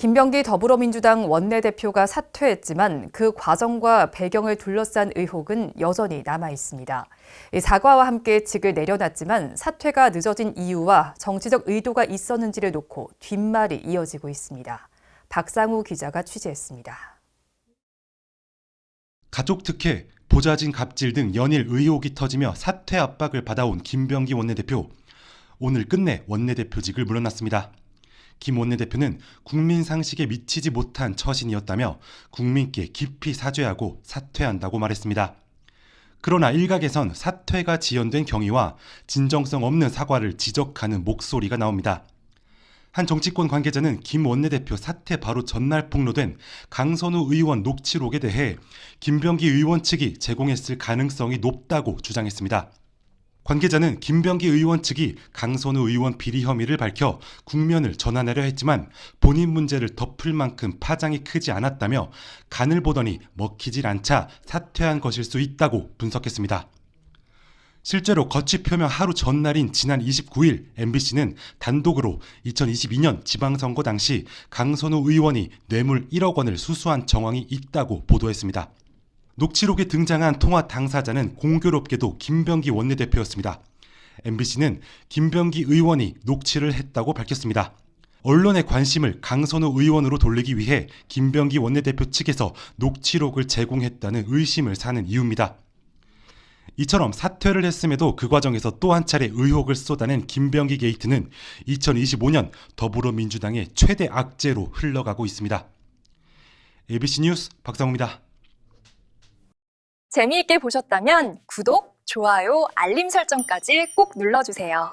김병기 더불어민주당 원내대표가 사퇴했지만 그 과정과 배경을 둘러싼 의혹은 여전히 남아 있습니다. 이 사과와 함께 직을 내려놨지만 사퇴가 늦어진 이유와 정치적 의도가 있었는지를 놓고 뒷말이 이어지고 있습니다. 박상우 기자가 취재했습니다. 가족 특혜, 보좌진 갑질 등 연일 의혹이 터지며 사퇴 압박을 받아온 김병기 원내대표. 오늘 끝내 원내대표직을 물러났습니다. 김 원내대표는 국민 상식에 미치지 못한 처신이었다며 국민께 깊이 사죄하고 사퇴한다고 말했습니다. 그러나 일각에선 사퇴가 지연된 경위와 진정성 없는 사과를 지적하는 목소리가 나옵니다. 한 정치권 관계자는 김 원내대표 사퇴 바로 전날 폭로된 강선우 의원 녹취록에 대해 김병기 의원 측이 제공했을 가능성이 높다고 주장했습니다. 관계자는 김병기 의원 측이 강선우 의원 비리 혐의를 밝혀 국면을 전환하려 했지만 본인 문제를 덮을 만큼 파장이 크지 않았다며 간을 보더니 먹히질 않자 사퇴한 것일 수 있다고 분석했습니다. 실제로 거취 표명 하루 전날인 지난 29일 MBC는 단독으로 2022년 지방선거 당시 강선우 의원이 뇌물 1억 원을 수수한 정황이 있다고 보도했습니다. 녹취록에 등장한 통화 당사자는 공교롭게도 김병기 원내대표였습니다. MBC는 김병기 의원이 녹취를 했다고 밝혔습니다. 언론의 관심을 강선우 의원으로 돌리기 위해 김병기 원내대표 측에서 녹취록을 제공했다는 의심을 사는 이유입니다. 이처럼 사퇴를 했음에도 그 과정에서 또 한 차례 의혹을 쏟아낸 김병기 게이트는 2025년 더불어민주당의 최대 악재로 흘러가고 있습니다. ABC 뉴스 박상우입니다. 재미있게 보셨다면 구독, 좋아요, 알림 설정까지 꼭 눌러주세요.